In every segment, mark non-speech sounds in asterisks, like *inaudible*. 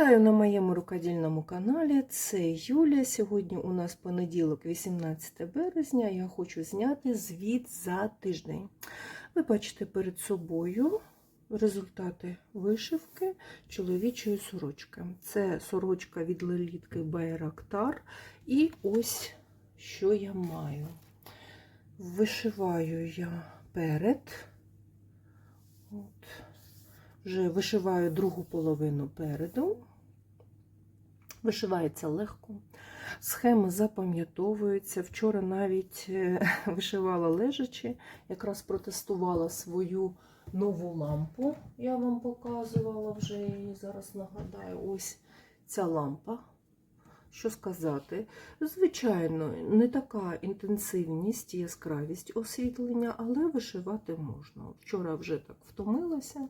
Вітаю на моєму рукодільному каналі. Це Юля. Сьогодні у нас понеділок, 18 березня. Я хочу зняти звіт за тиждень. Ви бачите перед собою результати вишивки чоловічої сорочки. Це сорочка від лелітки Байрактар. І ось що я маю. Вишиваю я перед. От. Вже вишиваю другу половину переду. Вишивається легко. Схеми запам'ятовуються. Вчора навіть е, *laughs* вишивала лежачи, якраз протестувала свою нову лампу. Я вам показувала вже її зараз нагадаю. Ось ця лампа. Що сказати? Звичайно, не така інтенсивність яскравість освітлення, але вишивати можна. Вчора вже так втомилася.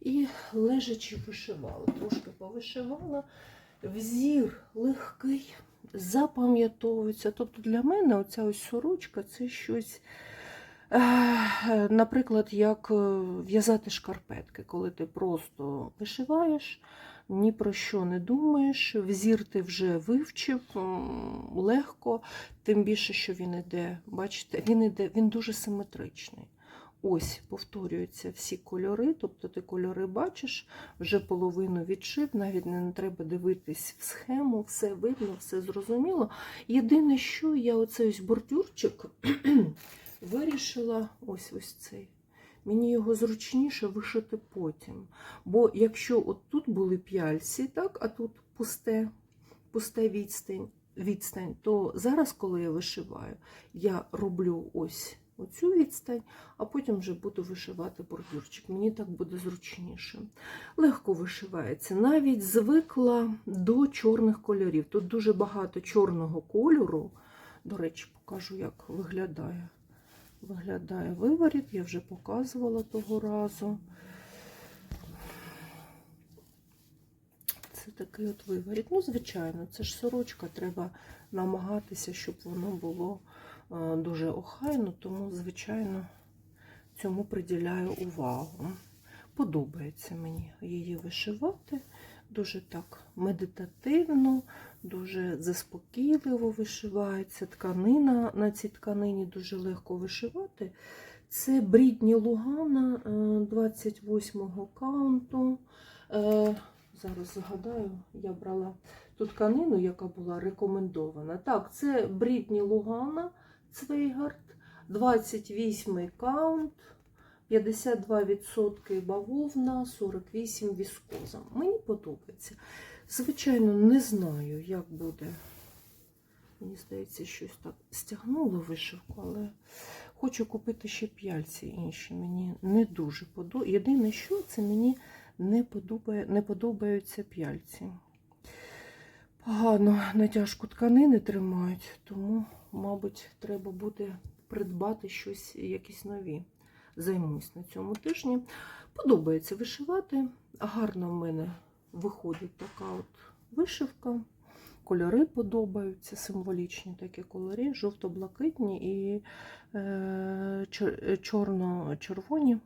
І лежачи вишивала, трошки повишивала. Взір легкий, запам'ятовується. Тобто для мене оця ось сорочка це щось, наприклад, як е, в'язати шкарпетки, коли ти просто вишиваєш, ні про що не думаєш, взір ти вже вивчив легко, тим більше, що він іде, бачите, він іде, він дуже симетричний. Ось повторюються всі кольори, тобто ти кольори бачиш, вже половину відшив, навіть не треба дивитись в схему, все видно, все зрозуміло. Єдине, що я оцей ось бордюрчик *clears throat* вирішила, ось ось цей. Мені його зручніше вишити потім. Бо якщо от тут були п'яльці, так, а тут пусте, пусте відстань, відстань, то зараз, коли я вишиваю, я роблю ось оцю відстань, а потім вже буду вишивати бордюрчик. Мені так буде зручніше. Легко вишивається. Навіть звикла до чорних кольорів. Тут дуже багато чорного кольору. До речі, покажу, як виглядає. Виглядає виворіт, я вже показувала того разу. Це такий от виворіт. Ну, звичайно, це ж сорочка, треба намагатися, щоб воно було дуже охайно, тому, звичайно, цьому приділяю увагу. Подобається мені її вишивати. Дуже так медитативно, дуже заспокійливо вишивається. Тканина на цій тканині дуже легко вишивати. Це Брідні Лугана 28-го каунту. Е, Зараз згадаю, я брала ту тканину, яка була рекомендована. Так, це Брідні Лугана Цвейгард, 28 каунт, 52% бавовна, 48% віскоза. Мені подобається. Звичайно, не знаю, як буде. Мені здається, щось так стягнуло вишивку, але хочу купити ще п'яльці інші. Мені не дуже подобається. Єдине, що це мені не, подобає, не подобаються п'яльці. Погано натяжку тканини тримають, тому, мабуть, треба буде придбати щось, якісь нові. Займусь на цьому тижні. Подобається вишивати. Гарно в мене виходить така от вишивка. Кольори подобаються, символічні такі кольори, жовто-блакитні і е, чорно-червоні.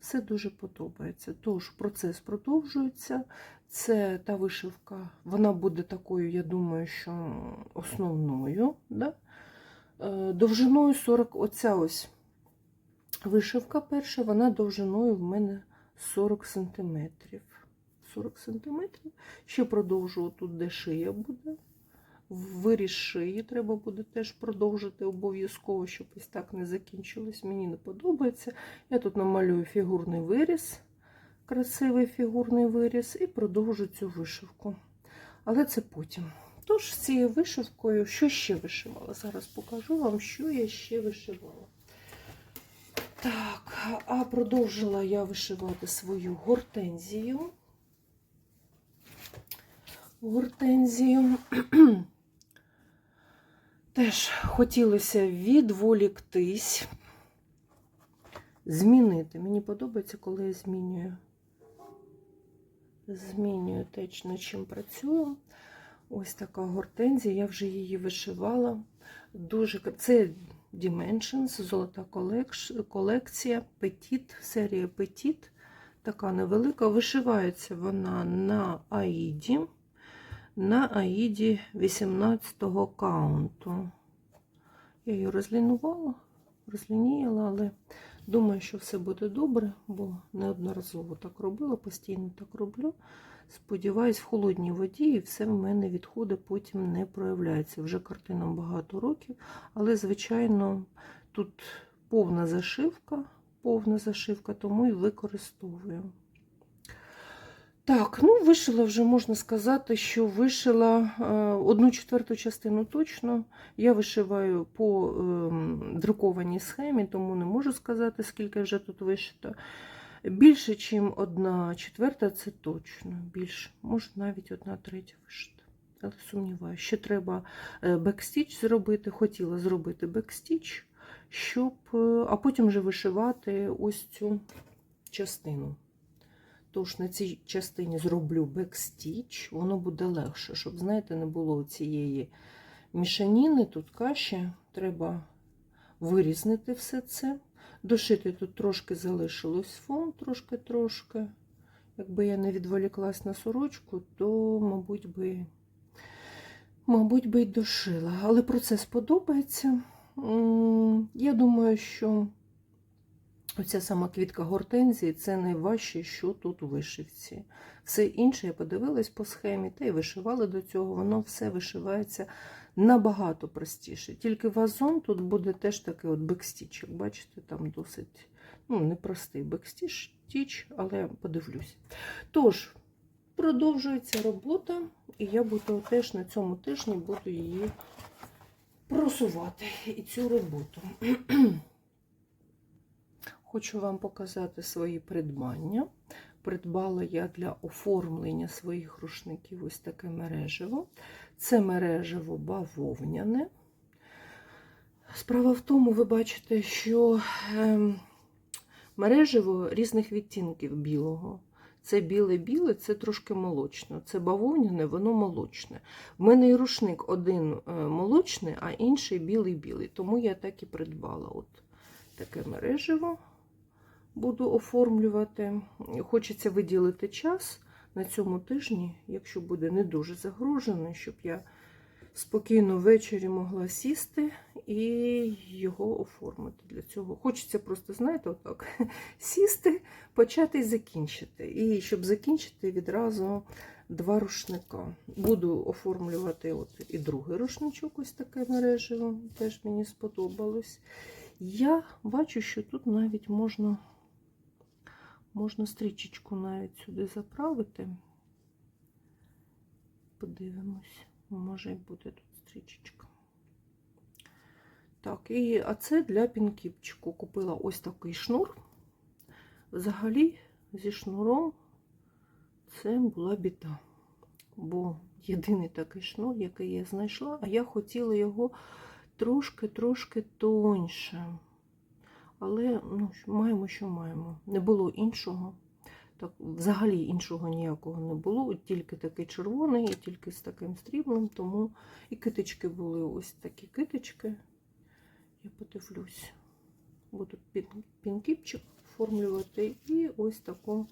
Все дуже подобається. Тож процес продовжується. Це та вишивка, вона буде такою, я думаю, що основною. Да? Е, довжиною 40, оця ось вишивка перша, вона довжиною в мене 40 см. 40 см. Ще продовжу тут, де шия буде. Виріс шиї треба буде теж продовжити обов'язково, щоб ось так не закінчилось. Мені не подобається. Я тут намалюю фігурний виріс, красивий фігурний виріс, і продовжу цю вишивку. Але це потім. Тож, з цією вишивкою, що ще вишивала? Зараз покажу вам, що я ще вишивала. Так, а продовжила я вишивати свою гортензію. Гортензію. *clears throat* Теж хотілося відволіктись, змінити. Мені подобається, коли я змінюю. Змінюю те, над чим працюю. Ось така гортензія, я вже її вишивала. Дуже Це Dimensions, золота колекція, Petit, серія Petit. така невелика. Вишивається вона на аїді, на аїді 18-го каунту. Я її розлінувала, розлініяла, але думаю, що все буде добре, бо неодноразово так робила, постійно так роблю. Сподіваюсь, в холодній воді і все в мене відходи потім не проявляється. Вже картинам багато років, але, звичайно, тут повна зашивка, повна зашивка, тому і використовую. Так, ну вишила вже можна сказати, що вишила е, одну четверту частину точно. Я вишиваю по е, друкованій схемі, тому не можу сказати, скільки вже тут вишито. Більше, ніж одна четверта, це точно. Більше, може навіть одна третя вишита. Але сумніваюся, ще треба е, бекстіч зробити. Хотіла зробити бекстіч, щоб, е, а потім вже вишивати ось цю частину. Тож на цій частині зроблю бекстіч, воно буде легше, щоб, знаєте, не було цієї мішаніни, тут каші. Треба вирізнити все це. Дошити тут трошки залишилось фон, трошки-трошки. Якби я не відволіклась на сорочку, то, мабуть, би, мабуть, би й дошила. Але процес подобається. Я думаю, що оця сама квітка гортензії це найважче, що тут у вишивці. Все інше я подивилась по схемі, та й вишивала до цього, воно все вишивається набагато простіше. Тільки вазон тут буде теж такий от бекстіч. Як бачите, там досить ну, непростий бекстіч, тіч, але подивлюсь. Тож, продовжується робота, і я буду теж на цьому тижні буду її просувати і цю роботу. *clears throat* Хочу вам показати свої придбання. Придбала я для оформлення своїх рушників ось таке мережево. Це мережево бавовняне. Справа в тому, ви бачите, що ем, мережево різних відтінків білого. Це біле-біле, це трошки молочне. Це бавовняне, воно молочне. В мене і рушник один е, молочний, а інший білий-білий. Тому я так і придбала от таке мережево. Буду оформлювати. Хочеться виділити час на цьому тижні, якщо буде не дуже загружений, щоб я спокійно ввечері могла сісти і його оформити. Для цього хочеться просто, знаєте, отак *laughs* сісти, почати і закінчити. І щоб закінчити відразу два рушника. Буду оформлювати от і другий рушничок, ось таке мережево, теж мені сподобалось. Я бачу, що тут навіть можна. Можна стрічечку навіть сюди заправити. Подивимось, може і буде тут стрічечка. Так, і, а це для пінкіпчику. Купила ось такий шнур. Взагалі, зі шнуром це була біда. Бо єдиний такий шнур, який я знайшла, а я хотіла його трошки-трошки тоньше. Але ну, маємо, що маємо. Не було іншого. Так, Взагалі іншого ніякого не було. Тільки такий червоний, тільки з таким стріблем, тому і китички були ось такі китички. Я подивлюсь. Буду пінкіпчик оформлювати. І ось таку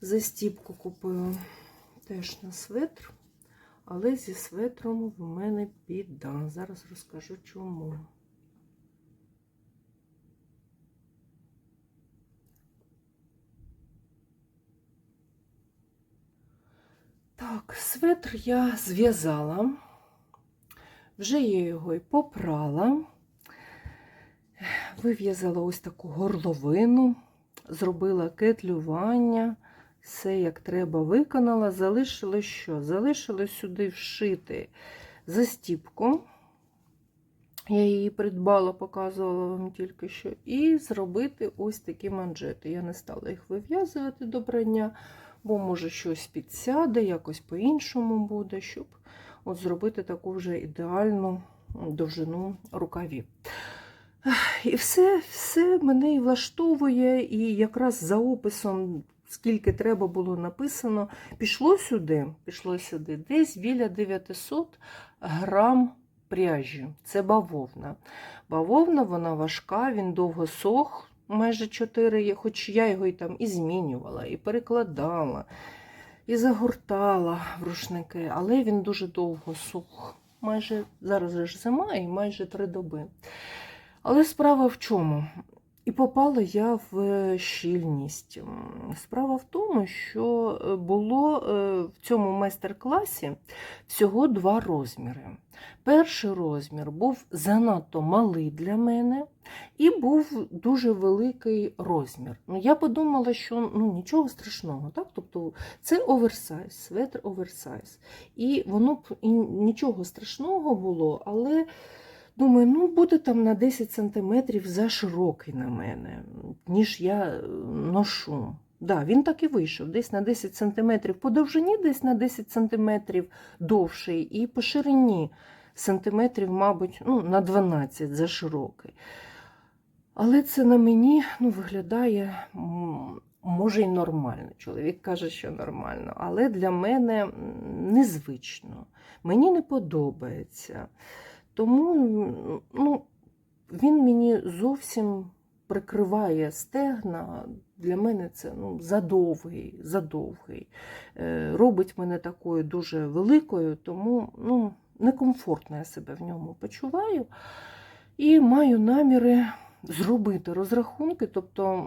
застіпку купила теж на светр. Але зі светром в мене біда. Зараз розкажу чому. Так, светр я зв'язала, вже я його і попрала, вив'язала ось таку горловину, зробила кетлювання, все як треба виконала. Залишилось що? Залишилось сюди вшити застіпку. Я її придбала, показувала вам тільки що, і зробити ось такі манжети. Я не стала їх вив'язувати до брання бо, може, щось підсяде, якось по-іншому буде, щоб от зробити таку вже ідеальну довжину рукавів. І все все мене і влаштовує, і якраз за описом, скільки треба було написано, пішло сюди, пішло сюди десь біля 900 грам пряжі. Це бавовна. Бавовна, вона важка, він довго сох. Майже 4, хоч я його і там і змінювала, і перекладала, і загортала в рушники, але він дуже довго сух. Майже зараз ж зима і майже три доби. Але справа в чому? І попала я в щільність. Справа в тому, що е, було е, в цьому майстер-класі всього два розміри. Перший розмір був занадто малий для мене, і був дуже великий розмір. Ну, я подумала, що ну, нічого страшного, так? Тобто це оверсайз, светр оверсайз. І воно б і нічого страшного було, але думаю, ну буде там на 10 сантиметрів заширокий на мене, ніж я е, ношу. Да, він так і вийшов, десь на 10 сантиметрів по довжині, десь на 10 сантиметрів довший, і по ширині сантиметрів, мабуть, ну, на 12 заширокий. Але це на мені ну, виглядає, може, й нормально. Чоловік каже, що нормально, але для мене незвично. Мені не подобається. Тому ну, він мені зовсім прикриває стегна. Для мене це ну, задовгий, задовгий. Е, робить мене такою дуже великою, тому ну, некомфортно я себе в ньому почуваю. І маю наміри зробити розрахунки, тобто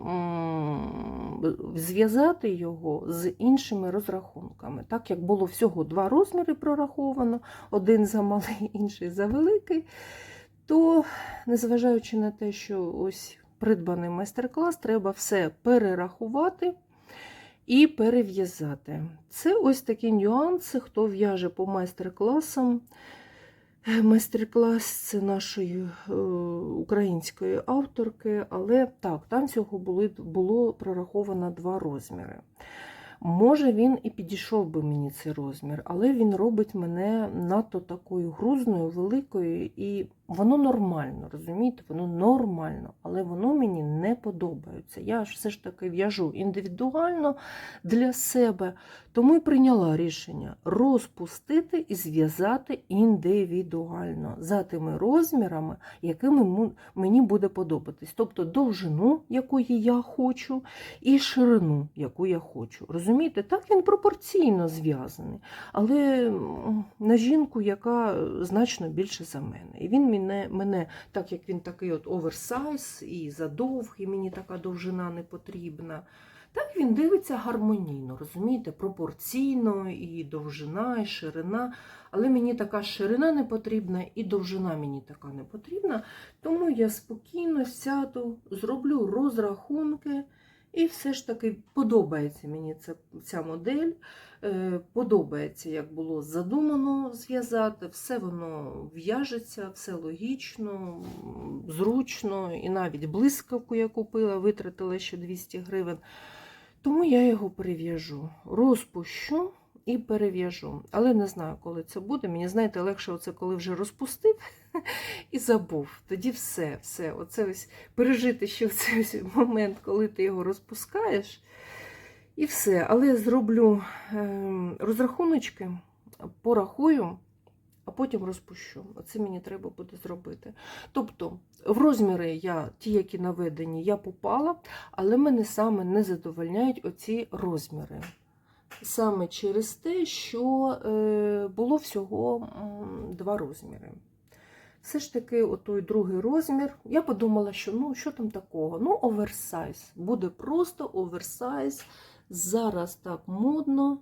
зв'язати його з іншими розрахунками. Так як було всього два розміри прораховано, один за малий, *laughs* інший за великий, то, незважаючи на те, що ось придбаний майстер-клас, треба все перерахувати. І перев'язати. Це ось такі нюанси, хто в'яже по майстер-класам. Майстер-клас нашої е, української авторки, але так, там всього були, було прораховано два розміри. Може, він і підійшов би мені цей розмір, але він робить мене надто такою грузною, великою, і воно нормально, розумієте? Воно нормально, але воно мені не подобається. Я ж все ж таки в'яжу індивідуально для себе, тому і прийняла рішення розпустити і зв'язати індивідуально за тими розмірами, якими мені буде подобатись. Тобто довжину, якої я хочу, і ширину, яку я хочу. Розумієте, так він пропорційно зв'язаний, але на жінку, яка значно більше за мене. І він мене, мене так як він такий от оверсайз і задовгий, мені така довжина не потрібна. Так він дивиться гармонійно, розумієте, пропорційно, і довжина, і ширина. Але мені така ширина не потрібна, і довжина мені така не потрібна. Тому я спокійно сяду, зроблю розрахунки. І все ж таки подобається мені ця, ця модель. Е, подобається, як було задумано зв'язати. Все воно в'яжеться, все логічно, зручно, і навіть блискавку я купила, витратила ще 200 гривень. Тому я його перев'яжу, розпущу і перев'яжу. Але не знаю, коли це буде. Мені, знаєте, легше оце, коли вже розпустив *laughs* і забув. Тоді все, все. Оце ось пережити ще цей ось момент, коли ти його розпускаєш. І все. Але я зроблю ем, розрахуночки, порахую, а потім розпущу. Оце мені треба буде зробити. Тобто, в розміри я, ті, які наведені, я попала, але мене саме не задовольняють оці розміри. Саме через те, що е, було всього два розміри. Все ж таки, отой другий розмір. Я подумала, що ну що там такого? Ну, оверсайз. Буде просто оверсайз. Зараз так модно,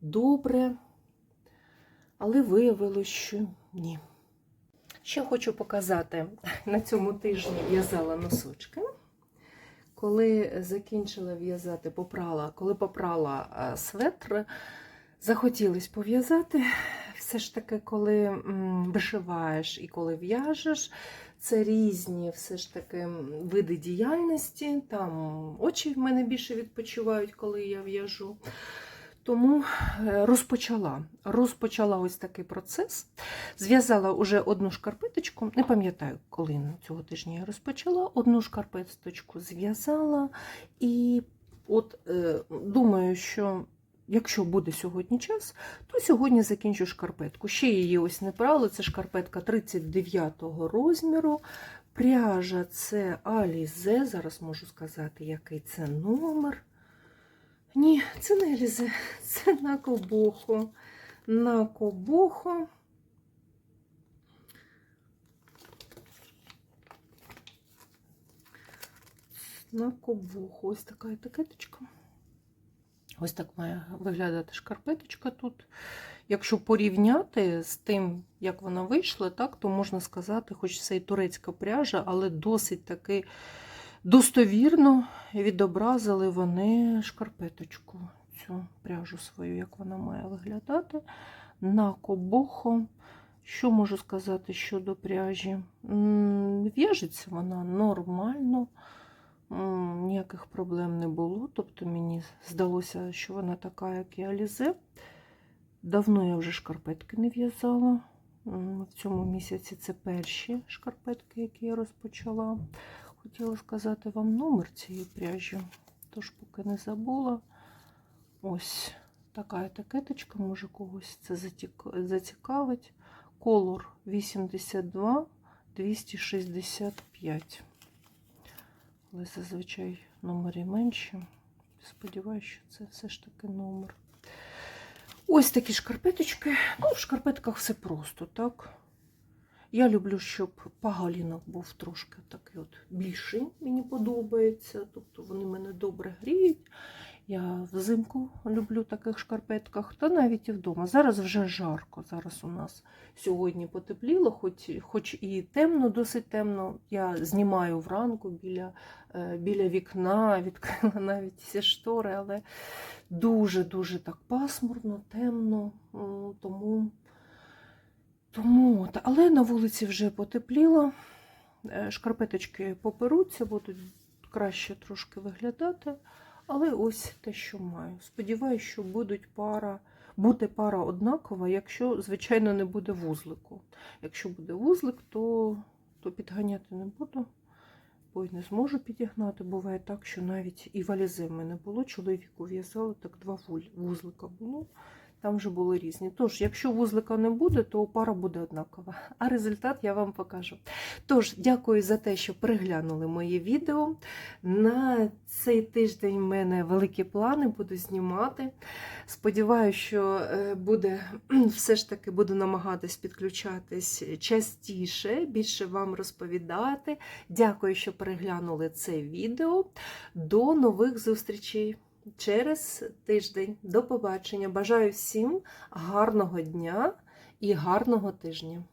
добре. Але виявилось, що ні. Ще хочу показати, на цьому тижні в'язала носочки. Коли закінчила в'язати, попрала, коли попрала е, светр, захотілось пов'язати. Все ж таки, коли вишиваєш і коли в'яжеш, це різні все ж таки види діяльності. Там очі в мене більше відпочивають, коли я в'яжу. Тому е, розпочала. Розпочала ось такий процес. Зв'язала уже одну шкарпеточку, не пам'ятаю, коли цього тижня я розпочала. Одну шкарпеточку зв'язала. І от е, думаю, що якщо буде сьогодні час, то сьогодні закінчу шкарпетку. Ще її ось не брала. Це шкарпетка 39 розміру. Пряжа це Алізе. Зараз можу сказати, який це номер. Ні, це не Алізе, це на Кобохо. На Кобохо. На Кобохо. Ось така етикеточка. Ось так має виглядати шкарпеточка тут. Якщо порівняти з тим, як вона вийшла, так, то можна сказати, хоч це і турецька пряжа, але досить таки достовірно відобразили вони шкарпеточку, цю пряжу свою, як вона має виглядати. На кобохо. Що можу сказати щодо пряжі? В'яжеться вона нормально. М, Ніяких проблем не було. Тобто мені здалося, що вона така, як і Алізе. Давно я вже шкарпетки не в'язала. В цьому місяці це перші шкарпетки, які я розпочала. Хотіла сказати вам номер цієї пряжі, тож поки не забула. Ось така етикеточка, може когось це зацікавить. Колор 82 265. Але зазвичай номери менші. Сподіваюся, що це все ж таки номер. Ось такі шкарпеточки. Ну, в шкарпетках все просто, так? Я люблю, щоб пагалінок був трошки такий от більший, мені подобається. Тобто вони мене добре гріють. Я взимку люблю в таких шкарпетках, та навіть і вдома. Зараз вже жарко. Зараз у нас сьогодні потепліло, хоч, хоч і темно, досить темно. Я знімаю вранку біля, е, біля вікна, *laughs* відкрила навіть всі штори, але дуже-дуже так пасмурно, темно. Тому, тому але на вулиці вже потепліло. Е, Шкарпеточки поперуться, будуть краще трошки виглядати. Але ось те, що маю. Сподіваюсь, що будуть пара, буде пара однакова, якщо, звичайно, не буде вузлику. Якщо буде вузлик, то, то підганяти не буду, бо й не зможу підігнати. Буває так, що навіть і валізи в мене було. Чоловіку в'язали, так два вузлика було. Там вже були різні. Тож, якщо вузлика не буде, то пара буде однакова. А результат я вам покажу. Тож, дякую за те, що переглянули моє відео. На цей тиждень в мене великі плани, буду знімати. Сподіваюся, що е, буде все ж таки буду намагатись підключатись частіше, більше вам розповідати. Дякую, що переглянули це відео. До нових зустрічей через тиждень. До побачення. Бажаю всім гарного дня і гарного тижня.